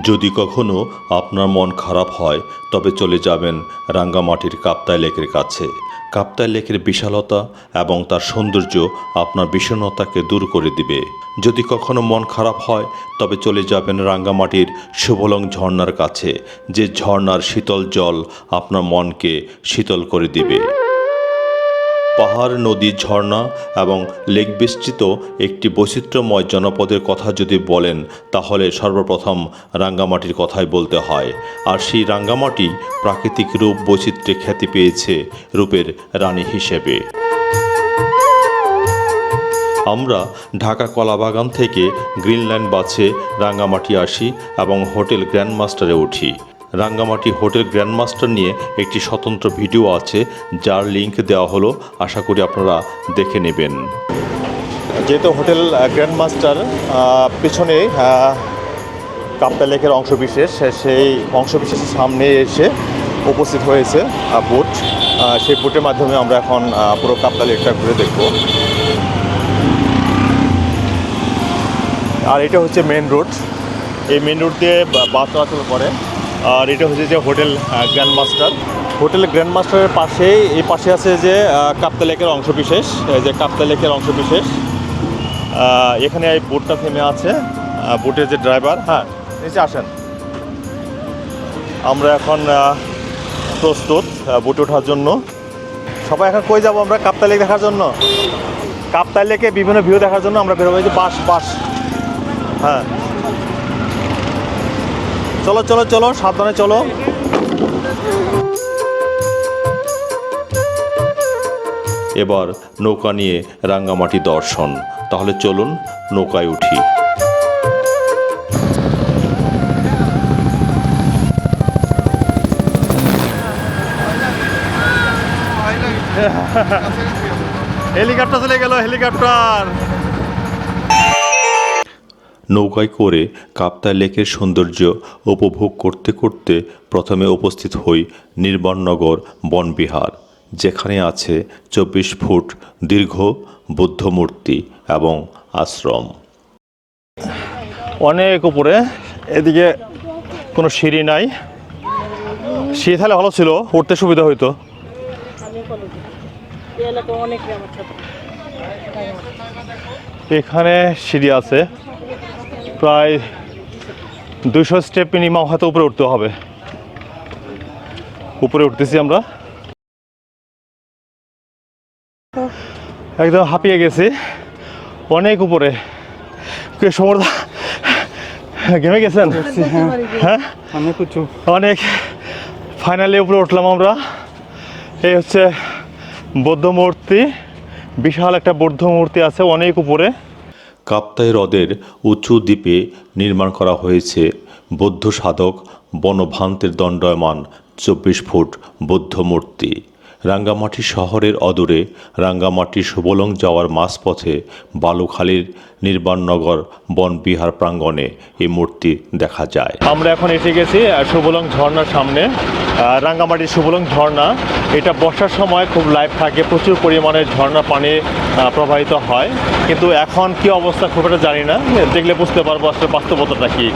যদি কখনো আপনার মন খারাপ হয়, তবে চলে যাবেন রাঙ্গামাটির কাপ্তাই লেকের কাছে। কাপ্তাই লেকের বিশালতা এবং তার সৌন্দর্য আপনার বিষণ্ণতাকে দূর করে দিবে। যদি কখনো মন খারাপ হয়, তবে চলে যাবেন রাঙ্গামাটির শুভলং ঝর্ণার কাছে, যে ঝর্ণার শীতল জল আপনার মনকে শীতল করে দিবে। পাহাড়, নদী, ঝর্ণা এবং লেক বিস্তৃত একটি বৈচিত্র্যময় জনপদের কথা যদি বলেন, তাহলে সর্বপ্রথম রাঙ্গামাটির কথাই বলতে হয়। আর সেই রাঙ্গামাটি প্রাকৃতিক রূপ বৈচিত্র্যে খ্যাতি পেয়েছে রূপের রানী হিসেবে। আমরা ঢাকা কলাবাগান থেকে গ্রিনল্যান্ড বাসে রাঙ্গামাটি আসি এবং হোটেল গ্র্যান্ডমাস্টারে উঠি। রাঙ্গামাটি হোটেল গ্র্যান্ডমাস্টার নিয়ে একটি স্বতন্ত্র ভিডিও আছে, যার লিংক দেওয়া হলো। আশা করি আপনারা দেখে নেবেন। যেহেতু হোটেল গ্র্যান্ড মাস্টার পিছনে কাপ্তা লেকের অংশবিশেষ সেই অংশবিশেষের সামনে এসে উপস্থিত হয়েছে বোট। সেই বোটের মাধ্যমে আমরা এখন পুরো কাপ্তা লেকটা ঘুরে দেখব। আর এটা হচ্ছে মেন রোড। এই মেন রোড দিয়ে বাস চলাচল করে। আর এটা হচ্ছে যে hotel grand master hotel grand মাস্টারের পাশে এই পাশে আছে যে কাপ্তা লেকের অংশবিশেষ যে কাপ্তা লেকের অংশবিশেষ এখানে এই বোটটা থেমে আছে বোটের যে ড্রাইভার হ্যাঁ নিচে আসেন। আমরা এখন প্রস্তুত বোটে ওঠার জন্য। সবাই এখন কই যাব আমরা কাপ্তা লেক দেখার জন্য? কাপ্তা লেকে বিভিন্ন ভিউ দেখার জন্য আমরা বেরোবো যে বাস বাস হ্যাঁ। চলো চলো চলো সাবধানে চলো। এবার নৌকা নিয়ে রাঙ্গামাটি দর্শন। তাহলে চলুন নৌকায় উঠি। হেলিকপ্টার চলে গেল হেলিকপ্টার। নৌকায় করে কাপ্তাই লেকের সৌন্দর্য উপভোগ করতে করতে প্রথমে উপস্থিত হই নির্বাণনগর বনবিহার যেখানে আছে চব্বিশ ফুট দীর্ঘ বুদ্ধমূর্তি এবং আশ্রম। অনেক উপরে, এদিকে কোনো সিঁড়ি নাই। সিঁড়ি তাহলে ভালো ছিল, উঠতে সুবিধা হইতো। এখানে সিঁড়ি আছে। প্রায় দুশো স্টেপ মিনিমাম হয়তো উপরে উঠতে হবে। উপরে উঠতেছি আমরা। একদম হাঁপিয়ে গেছি। অনেক উপরে। কে সমর্দা ঘেমে গেছেন? হ্যাঁ? অনেক। ফাইনালি উপরে উঠলাম আমরা। এই হচ্ছে বৌদ্ধ মূর্তি। বিশাল একটা বৌদ্ধ মূর্তি আছে, অনেক উপরে। কাপ্তাই হ্রদের উঁচু দ্বীপে নির্মাণ করা হয়েছে। বৌদ্ধ সাধক বনভান্তের দণ্ডায়মান চব্বিশ ফুট বৌদ্ধ মূর্তি। রাঙ্গামাটি শহরের অদূরে রাঙ্গামাটি সুবলং যাওয়ার মাঝপথে বালুখালীর নির্বাণনগর বনবিহার প্রাঙ্গণে এই মূর্তি দেখা যায়। আমরা এখন এসে গেছি সুবলং ঝর্ণার সামনে। রাঙ্গামাটির সুবলং ঝর্ণা, এটা বর্ষার সময় খুব লাইভ থাকে, প্রচুর পরিমাণে ঝর্ণা পানি প্রবাহিত হয়। কিন্তু এখন কি অবস্থা খুব একটা জানি না, দেখলে বুঝতে পারব আসলে বাস্তবতাটা কি।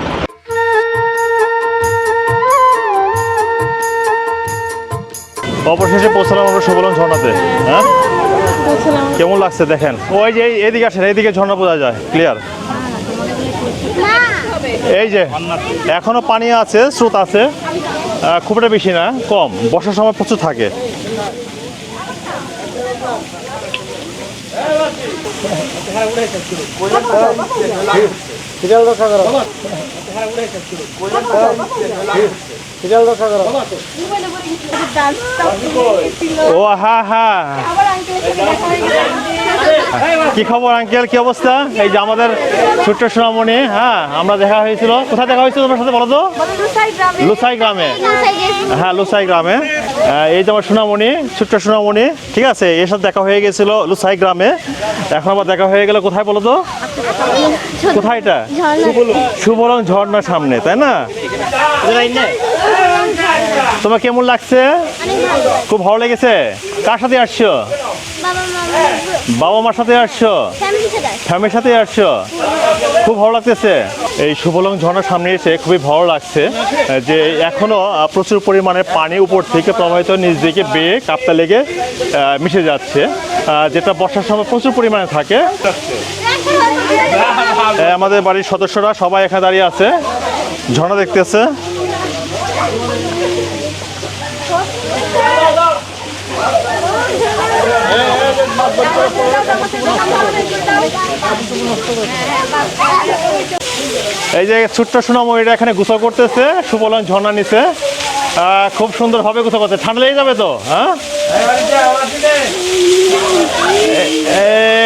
অবশেষে পৌঁছলাম আমরা সুবলং ঝর্ণাতে হ্যাঁ? কেমন লাগছে দেখেন? ওই যে এই- এইদিকে আসেন এইদিকে ঝর্ণা বোঝা যায় ক্লিয়ার এই যে এখনও পানি আছে স্রোত আছে খুব একটা বেশি না কম বর্ষার সময় প্রচুর থাকে। ও হা হ্যাঁ কি খবর আঙ্কেল? কি অবস্থা? এই যে আমাদের ছোট্ট সোনামণি হ্যাঁ আমরা দেখা হয়েছিল। কোথায় দেখা হয়েছিল তোমার সাথে বলো তো? লুসাই গ্রামে। হ্যাঁ লুসাই গ্রামে। এই যে আমার সোনামণি ছোট্ট সোনামণি ঠিক আছে? এর সাথে দেখা হয়ে গেছিল লুসাই গ্রামে। এখন আবার দেখা হয়ে গেল কোথায় বলো তো? কোথায় এটা? সুবলং ঝর্ণার সামনে তাই না? তোমার কেমন লাগছে? খুব ভালো লেগেছে? কার সাথে আসছো? বাবা মার সাথে আসছো। ফ্যামিলির সাথে আসছো। খুব ভালো লাগতেছে। এই শুভলং ঝর্ণার সামনে এসে খুবই ভালো লাগছে যে এখনও প্রচুর পরিমাণে পানি উপর থেকে প্রবাহিত নিচ দিকে বেয়ে কাপ্তা লেগে মিশে যাচ্ছে যেটা বর্ষার সময় প্রচুর পরিমাণে থাকে। আমাদের বাড়ির সদস্যরা সবাই এখানে দাঁড়িয়ে আছে। ঝর্ণা দেখতেছে। এই যে ছোট্ট সোনাময়ীরা এখানে গোসল করতেছে সুবলন ঝর্ণা আহ, খুব সুন্দরভাবে গোসল করতে ঠান্ডা লেগে যাবে তো হ্যাঁ?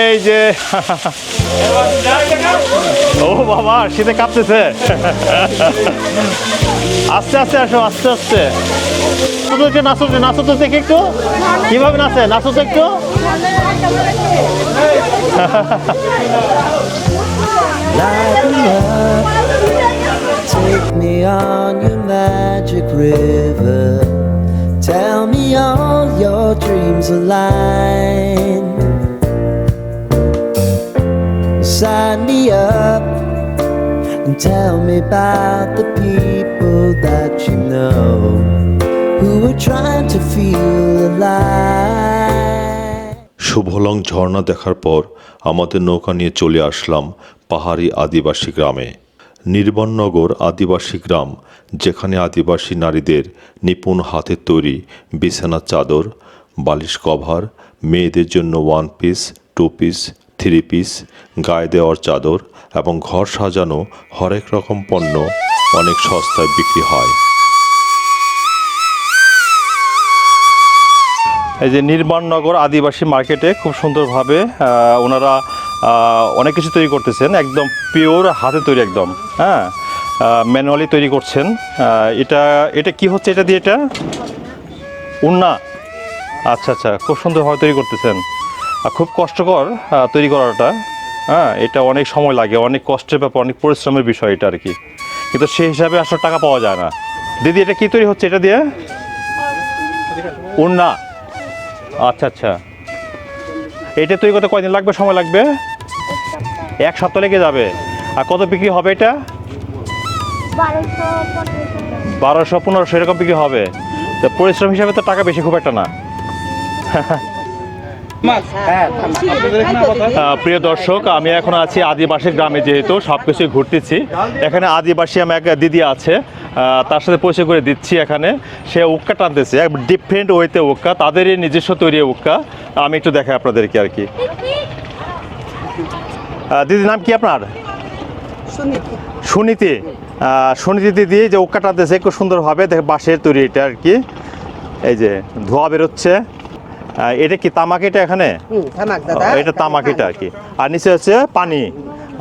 এই যে ও বাবা শীতে কাঁপতেছে। আস্তে আস্তে আসো আস্তে আস্তে। শুধু যে নাচো যে নাচো তো দেখি একটু কিভাবে নাচে নাচো তো একটু Take me on your magic river. Tell me all your dreams align. Sign me up and tell me about the people that you know Shuvolong ঝর্ণা দেখার পর আমাদের নৌকা নিয়ে চলে আসলাম পাহাড়ি আদিবাসী গ্রামে। নির্বাণনগর আদিবাসী গ্রাম, যেখানে আদিবাসী নারীদের নিপুণ হাতের তৈরি বিছানা চাদর, বালিশ কভার, মেয়েদের জন্য one piece two piece three piece গায়ে দেওয়ার চাদর এবং ঘর সাজানো হরেক রকম পণ্য অনেক সস্তায় বিক্রি হয়। এই যে নির্মাণনগর আদিবাসী মার্কেটে খুব সুন্দরভাবে ওনারা অনেক কিছু তৈরি করতেছেন, একদম পিওর হাতে তৈরি একদম হ্যাঁ? ম্যানুয়ালি তৈরি করছেন। এটা এটা কি হচ্ছে এটা দিয়ে এটা? উন্না। আচ্ছা আচ্ছা খুব সুন্দরভাবে তৈরি করতেছেন। আর খুব কষ্টকর তৈরি করাটা হ্যাঁ? এটা অনেক সময় লাগে, অনেক কষ্টের ব্যাপার, অনেক পরিশ্রমের বিষয় এটা আর কি। কিন্তু সেই হিসাবে আসলে টাকা পাওয়া যায় না। দিদি, এটা কি তৈরি হচ্ছে এটা দিয়ে? উন্না। আচ্ছা আচ্ছা। এটা তৈরি করতে কয়দিন লাগবে? সময় লাগবে? এক সপ্তাহ লেগে যাবে। আর কত বিক্রি হবে এটা? বারোশো পনেরোশো এরকম বিক্রি হবে। তো পরিশ্রম হিসাবে তো টাকা বেশি, খুব একটা না। প্রিয় দর্শক আমি এখন আছি আদিবাসী গ্রামে যেহেতু সব কিছুই ঘুরতেছি। এখানে আদিবাসী আমার এক দিদি আছে তার সাথে পরিচয় করে দিচ্ছি এখানে। সে উক্কা টানতেছে এক ডিফারেন্ট ওয়েতে উক্কা তাদেরই নিজস্ব তৈরি উক্কা। আমি একটু দেখাই আপনাদেরকে আর কি। দিদির নাম কি আপনার? সুনীতি। আহ, সুনীতি দিদি যে উক্কা টানতেছে খুব সুন্দরভাবে দেখে বাঁশের তৈরি এটা আর কি। এই যে ধোয়া বেরোচ্ছে। এটা কি তামাক এটা এখানে? এটা তামাক এটা আর কি। আর নিচে হচ্ছে পানি।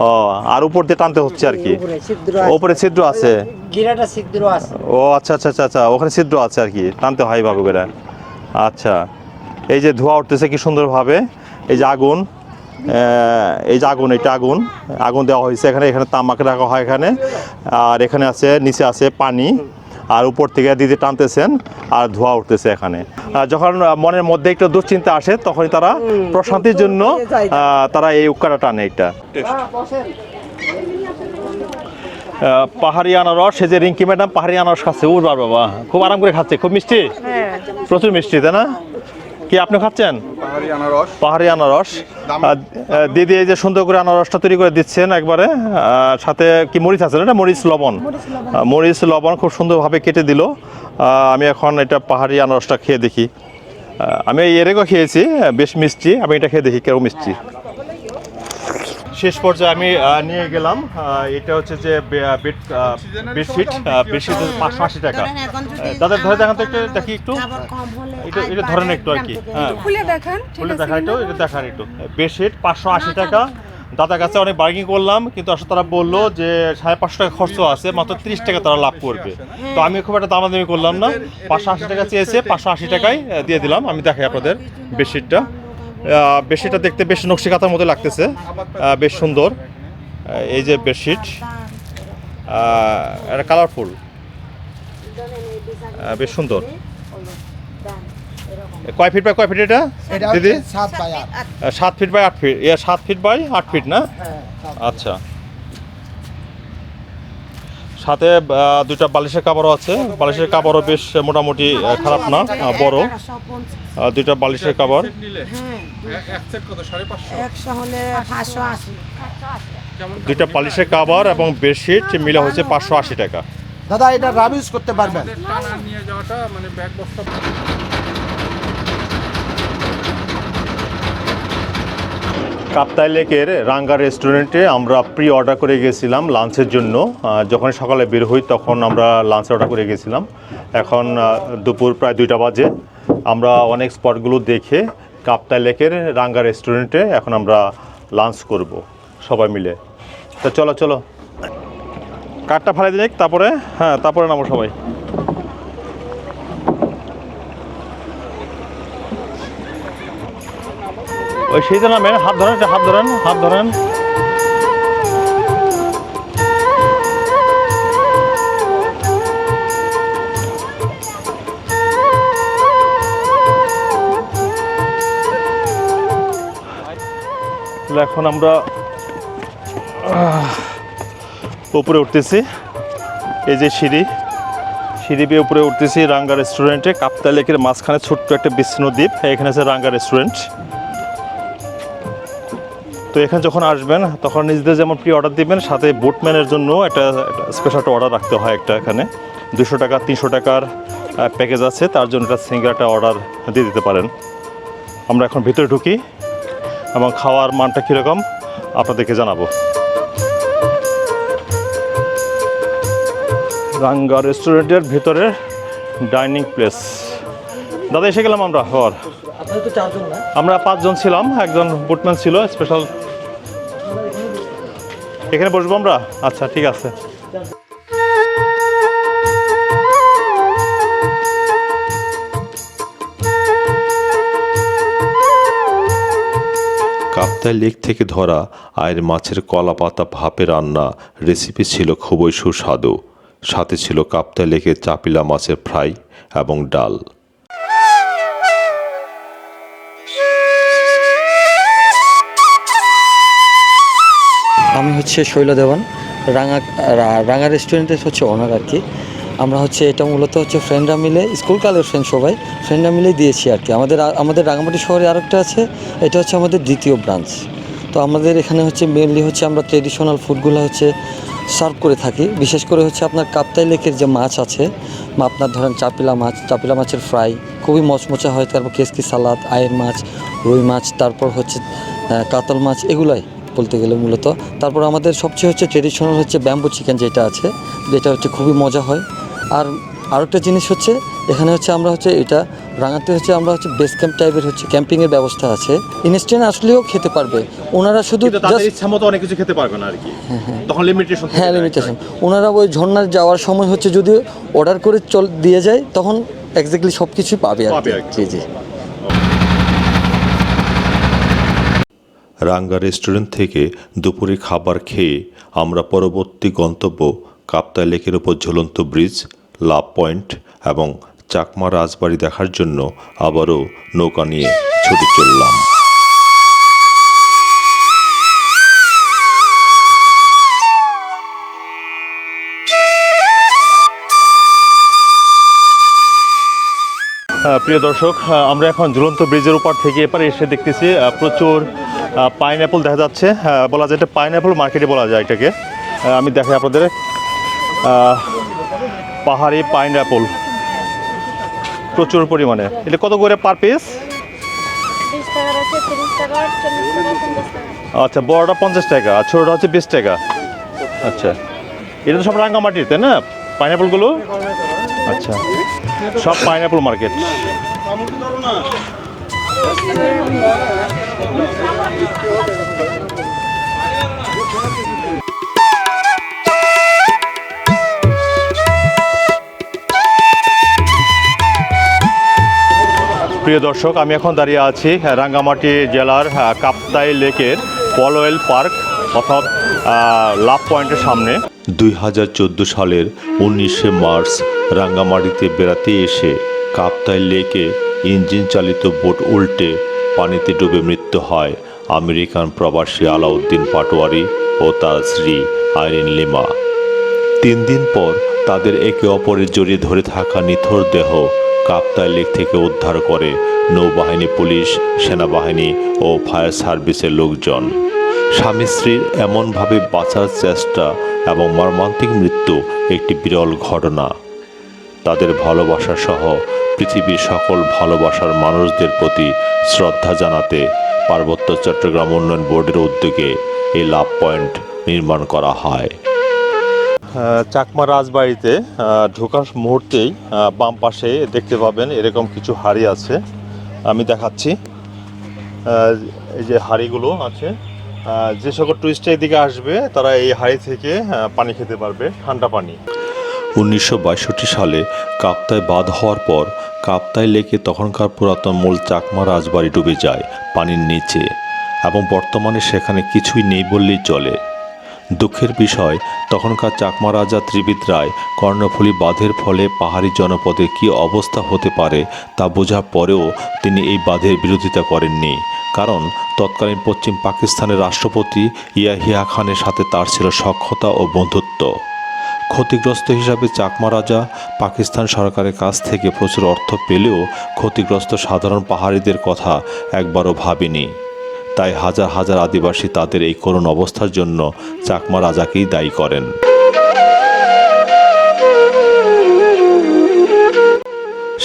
ও আর উপর দিয়ে টানতে হচ্ছে আর কি। উপরে ছিদ্র আছে। গিরাটা ছিদ্র আছে। ও আচ্ছা আচ্ছা আচ্ছা আচ্ছা ওখানে ছিদ্র আছে আর কি। টানতে হয় ভাবে করে। আচ্ছা এই যে ধোঁয়া উঠতেছে কি সুন্দরভাবে। এই যে আগুন এই যে আগুন এটা আগুন। আগুন দেওয়া হয়েছে এখানে এখানে তামাক রাখা হয় এখানে। আর এখানে আছে নিচে আছে পানি। আর উপর থেকে দিদি টানতেছেন আর ধোয়া উঠতেছে এখানে। যখন মনের মধ্যে একটু দুশ্চিন্তা আসে তখনই তারা প্রশান্তির জন্য আহ, তারা এই উক্কাটা টানে এটা আহ, পাহাড়ি আনারস সে যে রিঙ্কি ম্যাডাম পাহাড়ি আনারস খাচ্ছে। উর বাবা খুব আরাম করে খাচ্ছে খুব মিষ্টি। প্রচুর মিষ্টি তাই না? কি আপনি খাচ্ছেন? পাহাড়ি আনারস। দিদি এই যে সুন্দর করে আনারসটা তৈরি করে দিচ্ছেন একবারে সাথে কি মরিচ আছে না? এটা মরিচ লবণ। মরিচ লবণ। খুব সুন্দরভাবে কেটে দিল। আমি এখন এটা পাহাড়ি আনারসটা খেয়ে দেখি। আমি এর আগেও খেয়েছি বেশ মিষ্টি। আমি এটা খেয়ে দেখি কেউ মিষ্টি। শেষ পর্যায়ে আমি নিয়ে গেলাম। এটা হচ্ছে যে বেড বেডশিট বেডশিট পাঁচশো আশি টাকা দাদা ধরে দেখান তো একটু দেখি একটু। এটা এটা ধরেন একটু আর কি। হ্যাঁ। খুলে দেখান খুলে দেখা একটু এটা দেখার একটু। বেডশিট পাঁচশো আশি টাকা। দাদার কাছে অনেক বার্গিং করলাম কিন্তু আসলে তারা বলল যে সাড়ে পাঁচশো টাকা খরচ আছে মাত্র তিরিশ টাকা তারা লাভ করবে। তো আমি খুব একটা দামাদামি করলাম না। পাঁচশো আশি টাকা চেয়েছে পাঁচশো আশি টাকায় দিয়ে দিলাম। আমি দেখাই আপনাদের বেডশিটটা। আহ, বেডশিটটা দেখতে বেশ নকশি কাতার মতো লাগতেছে বেশ সুন্দর। এই যে বেডশিট এটা কালারফুল বেশ সুন্দর। কয় ফিট বাই কয় ফিট এটা দিদি? সাত ফিট বাই আট ফিট। সাত ফিট বাই আট ফিট না? আচ্ছা। সাথে দুইটা বালিশের কাপড়ও আছে। বালিশের কাপড়ও বেশ মোটামুটি খারাপ না বড়। দুইটা বালিশের কাপড় দুইটা বালিশের কাপড় এবং বেডশিট মিলে হয়েছে পাঁচশো আশি টাকা। দাদা এটা রাবিউজ করতে পারবেন? কাপ্তাই লেকের রাঙ্গা রেস্টুরেন্টে আমরা প্রি অর্ডার করে গেছিলাম লাঞ্চের জন্য। যখন সকালে বের হই তখন আমরা লাঞ্চ অর্ডার করে গেছিলাম। এখন দুপুর প্রায় দুইটা বাজে। আমরা অনেক স্পটগুলো দেখে কাপ্তাই লেকের রাঙ্গা রেস্টুরেন্টে এখন আমরা লাঞ্চ করব, সবাই মিলে। তো চলো চলো। কার্ডটা ফেলে দিলে তারপরে? হ্যাঁ তারপরে নামো সবাই। ওই সেই নামেন হাত ধরেন হাত ধরেন হাত ধরেন। এখন আমরা উপরে উঠতেছি। এই যে সিঁড়ি সিঁড়ি বেয়ে উপরে উঠতেছি রাঙ্গা রেস্টুরেন্টে কাপ্তা লেকের মাঝখানে ছোট্ট একটা বিষ্ণু দ্বীপ, এখানে আছে রাঙ্গা রেস্টুরেন্ট তো এখানে যখন আসবেন, তখন নিজেদের যেমন প্রি অর্ডার দিবেন, সাথে বুটম্যানের জন্য একটা স্পেশাল অর্ডার রাখতে হয় একটা এখানে। দুশো টাকা, তিনশো টাকার প্যাকেজ আছে, তার জন্য একটা সিঙ্গেল একটা অর্ডার দিয়ে দিতে পারেন। আমরা এখন ভিতরে ঢুকি এবং খাওয়ার মানটা কীরকম, আপনাদেরকে জানাব। রাঙ্গা রেস্টুরেন্টের ভিতরে ডাইনিং প্লেস দাদা এসে গেলাম আমরা হওয়ার আমরা পাঁচজন ছিলাম একজন বুটম্যান ছিল স্পেশাল এখানে বসবো আমরা? আচ্ছা ঠিক আছে। কাপ্তাই লেক থেকে ধরা আয়ের মাছের কলা পাতা ভাপে রান্না রেসিপি ছিল খুবই সুস্বাদু। সাথে ছিল কাপ্তাই লেকের চাপিলা মাছের ফ্রাই এবং ডাল। হচ্ছে শৈল দেওয়ান। রাঙা রাঙা রেস্টুরেন্টের হচ্ছে ওনার আর কি। আমরা হচ্ছে এটা মূলত হচ্ছে ফ্রেন্ডরা মিলে স্কুলকালের ফ্রেন্ড সবাই ফ্রেন্ডরা মিলে দিয়েছি আর কি। আমাদের আমাদের রাঙামাটি শহরে আরেকটা আছে, এটা হচ্ছে আমাদের দ্বিতীয় ব্রাঞ্চ তো আমাদের এখানে হচ্ছে মেনলি হচ্ছে আমরা ট্রেডিশনাল ফুডগুলো হচ্ছে সার্ভ করে থাকি। বিশেষ করে হচ্ছে আপনার কাপ্তাই লেকের যে মাছ আছে, বা আপনার ধরেন চাপিলা মাছ, চাপিলা মাছের ফ্রাই খুবই মচমচা হয়, তারপর কেসকি সালাদ, আয়ের মাছ, রুই মাছ, তারপর হচ্ছে কাতল মাছ, এগুলাই। বলতে গেলে মূলত। তারপর আমাদের সবচেয়ে হচ্ছে ট্রেডিশনাল হচ্ছে ব্যাম্বু চিকেন যেটা আছে যেটা হচ্ছে খুবই মজা হয়। আর আরেকটা জিনিস হচ্ছে এখানে হচ্ছে আমরা হচ্ছে এটা রাঙাতে হচ্ছে আমরা হচ্ছে বেস ক্যাম্প টাইপের হচ্ছে ক্যাম্পিংয়ের ব্যবস্থা আছে। ইনস্ট্যান্ট আসলেও খেতে পারবে। ওনারা শুধু ইচ্ছা মতো অনেক কিছু খেতে পারবে না আর কি। তখন লিমিটেশন হ্যাঁ লিমিটেশন ওনারা ওই ঝর্ণার যাওয়ার সময় হচ্ছে যদি অর্ডার করে চল দিয়ে যায় তখন এক্স্যাক্টলি সব কিছুই পাবে আর। জি জি। রাঙ্গা রেস্টুরেন্ট থেকে দুপুরে খাবার খেয়ে আমরা পরবর্তী গন্তব্য কাপ্তাই লেকের ওপর ঝুলন্ত ব্রিজ, লাভ পয়েন্ট এবং চাকমা রাজবাড়ি দেখার জন্য আবারও নৌকা নিয়ে ছুটে চললাম। প্রিয় দর্শক আমরা এখন ঝুলন্ত ব্রিজের উপর থেকে এপারে এসে দেখতেছি প্রচুর পাইন অ্যাপল দেখা যাচ্ছে। বলা যায় এটা পাইন অ্যাপল মার্কেটে বলা যায় এটাকে। আমি দেখাই আপনাদের। পাহাড়ি পাইন অ্যাপল প্রচুর পরিমাণে। এটা কত করে পার পিস আচ্ছা বড়টা পঞ্চাশ টাকা, আর ছোটোটা হচ্ছে বিশ টাকা। আচ্ছা। এটা তো সব রাঙ্গামাটির, তাই না? পাইনঅ্যাপলগুলো আচ্ছা। সব পাইনঅ্যাপল মার্কেট প্রিয় দর্শক, আমি এখন দাঁড়িয়ে আছি রাঙ্গামাটি জেলার কাপ্তাই লেকের পলওয়েল পার্ক, অর্থাৎ লাভ পয়েন্টের সামনে। দুই হাজার চোদ্দ সালের উনিশে মার্চ রাঙ্গামাটিতে বেড়াতে এসে কাপ্তাই লেকে ইঞ্জিন চালিত বোট উল্টে পানিতে ডুবে মৃত্যু হয়। আমেরিকান প্রবাসী আলাউদ্দিন পাটোয়ারি ও তার স্ত্রী আইরিন লিমা। তিন দিন পর তাদের একে অপরের জড়িয়ে ধরে থাকা নিথর দেহ কাপ্তাই লেক থেকে উদ্ধার করে নৌবাহিনী, পুলিশ, সেনাবাহিনী ও ফায়ার সার্ভিসের লোকজন। স্বামী স্ত্রীর এমনভাবে বাঁচার চেষ্টা এবং মর্মান্তিক মৃত্যু একটি বিরল ঘটনা। তাদের ভালোবাসা সহ পৃথিবীর সকল ভালোবাসার মানুষদের প্রতি শ্রদ্ধা জানাতে পার্বত্য চট্টগ্রাম উন্নয়ন বোর্ডের উদ্যোগে এই লাভ পয়েন্ট নির্মাণ করা হয়। চাকমা রাজবাড়িতে ঢোকার মুহূর্তেই বাম পাশে দেখতে পাবেন এরকম কিছু হাড়ি আছে। আমি দেখাচ্ছি। এই যে হাড়িগুলো আছে। যে সকল টুরিস্ট এদিকে আসবে, তারা এই হাড়ি থেকে পানি খেতে পারবে, ঠান্ডা পানি। উনিশশো বাষট্টি সালে কাপ্তায় বাঁধ হওয়ার পর কাপ্তায় লেকে তখনকার পুরাতন মূল চাকমা রাজবাড়ি ডুবে যায় পানির নিচে এবং বর্তমানে সেখানে কিছুই নেই বললেই চলে। দুঃখের বিষয়, তখনকার চাকমা রাজা ত্রিবিদ রায় কর্ণফুলী বাঁধের ফলে পাহাড়ি জনপদে কী অবস্থা হতে পারে তা বোঝার পরেও তিনি এই বাঁধের বিরোধিতা করেননি। কারণ তৎকালীন পশ্চিম পাকিস্তানের রাষ্ট্রপতি ইয়াহিয়া খানের সাথে তার ছিল সক্ষতা ও বন্ধুত্ব। ক্ষতিগ্রস্ত হিসাবে চাকমা রাজা পাকিস্তান সরকারের কাছ থেকে প্রচুর অর্থ পেলেও ক্ষতিগ্রস্ত সাধারণ পাহাড়িদের কথা একবারও ভাবেনি। তাই হাজার হাজার আদিবাসী তাদের এই করুণ অবস্থার জন্য চাকমা রাজাকেই দায়ী করেন।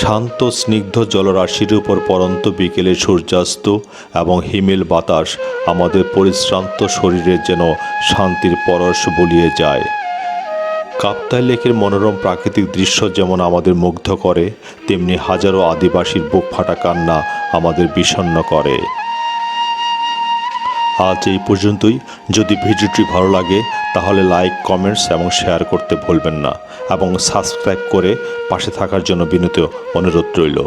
শান্ত, স্নিগ্ধ জলরাশির উপর পরন্ত বিকেলে সূর্যাস্ত এবং হিমেল বাতাস আমাদের পরিশ্রান্ত শরীরের যেন শান্তির পরশ বলিয়ে যায়। কাপ্তাই লেকের মনোরম প্রাকৃতিক দৃশ্য যেমন আমাদের মুগ্ধ করে, তেমনি হাজারো আদিবাসীর বুক ফাটা কান্না আমাদের বিষণ্ন করে। আজ এই পর্যন্তই। যদি ভিডিওটি ভালো লাগে, তাহলে লাইক, কমেন্টস এবং শেয়ার করতে ভুলবেন না এবং সাবস্ক্রাইব করে পাশে থাকার জন্য বিনীত অনুরোধ রইল।